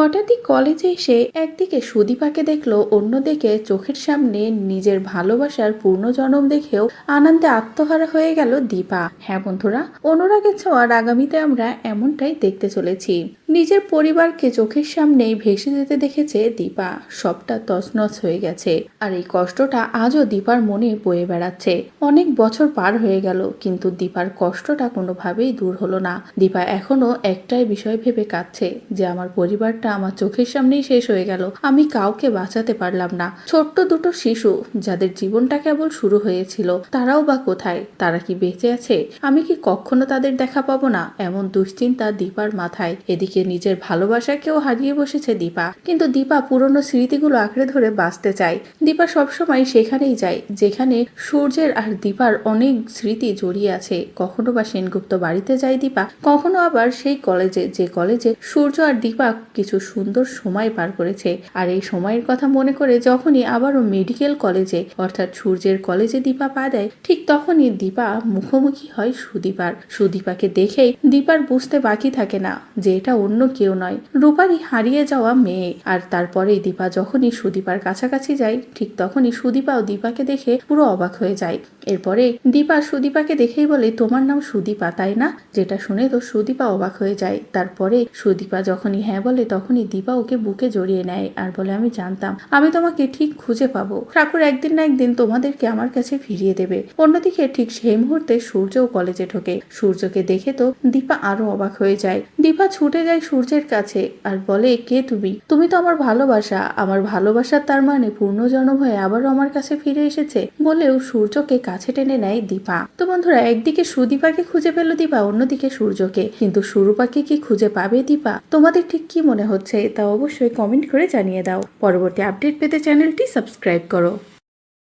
হঠাৎই কলেজে এসে একদিকে সুদীপাকে দেখল, অন্যদিকে চোখের সামনে নিজের ভালোবাসার পূর্ণ জনম দেখেও আনন্দে আত্মহারা হয়ে গেল দীপা। হ্যাঁ বন্ধুরা, অনুরাগের ছোঁয়ার আগামীতে আমরা এমনটাই দেখতে চলেছি। নিজের পরিবারকে চোখের সামনেই ভেসে যেতে দেখেছে দীপা। সবটা তছনছ হয়ে গেছে। আর এই কষ্টটা আজও দীপার মনে বয়ে বেড়াচ্ছে। অনেক বছর পার হয়ে গেল, কিন্তু দীপার কষ্টটা কোনোভাবেই দূর হলো না। দীপা এখনও একটাই বিষয় ভেবে কাঁদছে, যে আমার পরিবারটা আমার চোখের সামনেই শেষ হয়ে গেল। আমি কাউকে বাঁচাতে পারলাম না। ছোট্ট দুটো শিশু, যাদের জীবনটা কেবল শুরু হয়েছিল, তারাও বা কোথায়? তারা কি বেঁচে আছে? আমি কি কখনো তাদের দেখা পাবো না? এমন দুশ্চিন্তা দীপার মাথায়। এদিকে নিজের ভালোবাসাকেও হারিয়ে বসেছে দীপা। কিন্তু দীপা পুরনো স্মৃতিগুলো আঁকড়ে ধরে বাঁচতে চায়। দীপা সবসময় সেখানেই যায়, যেখানে সূর্যের আর দীপার অনেক স্মৃতি জড়িয়ে আছে। কখনো বা সেনগুপ্ত বাড়িতে যায় দীপা, কখনো আবার সেই কলেজে, যে কলেজে সূর্য আর দীপা কিছু সুন্দর সময় পার করেছে। আর এই সময়ের কথা মনে করে যখনই আবারও মেডিকেল কলেজে, অর্থাৎ সূর্যের কলেজে দীপা পা দেয়, ঠিক তখনই দীপা মুখোমুখি হয় সুদীপার। সুদীপাকে দেখেই দীপার বুঝতে বাকি থাকে না যে এটা অন্য কেউ নয়। রূপারই হারিয়ে যাওয়া মেয়ে। আর তারপরে দীপা যখনই সুদীপার কাছাকাছি যায়, ঠিক তখনই সুদীপা ও দীপাকে দেখে পুরো অবাক হয়ে যায়। এরপরে দীপা সুদীপাকে দেখেই বলে, তোমার নাম সুদীপা, তাই না? যেটা শুনে তো সুদীপা অবাক হয়ে যায়। তারপরে সুদীপা যখনই হ্যাঁ বলে, তখনই দীপা ওকে বুকে জড়িয়ে নেয় আর বলে, আমি জানতাম, আমি তোমাকে ঠিক খুঁজে পাবো। ঠাকুর একদিন না একদিন তোমাদেরকে আমার কাছে ফিরিয়ে দেবে। অন্যদিকে ঠিক সেই মুহূর্তে সূর্যও কলেজে ঢোকে। সূর্যকে দেখে তো দীপা আরও অবাক হয়ে যায়। দীপা ছুটে যায় সূর্যের কাছে আর বলে, কে তুমি? তুমি তো আমার ভালোবাসা। আমার ভালোবাসার তার মানে পূর্ণজন্ম হয়ে আবারও আমার কাছে ফিরে এসেছে। বলেও সূর্যকে কাছে টেনে নেয় দীপা। তো বন্ধুরা, একদিকে সুদীপাকে খুঁজে পেল দীপা, অন্যদিকে সূর্যকে। কিন্তু সুরূপাকে কি খুঁজে পাবে দীপা? তোমাদের ঠিক কি মনে হচ্ছে তা অবশ্যই কমেন্ট করে জানিয়ে দাও। পরবর্তী আপডেট পেতে চ্যানেলটি সাবস্ক্রাইব করো।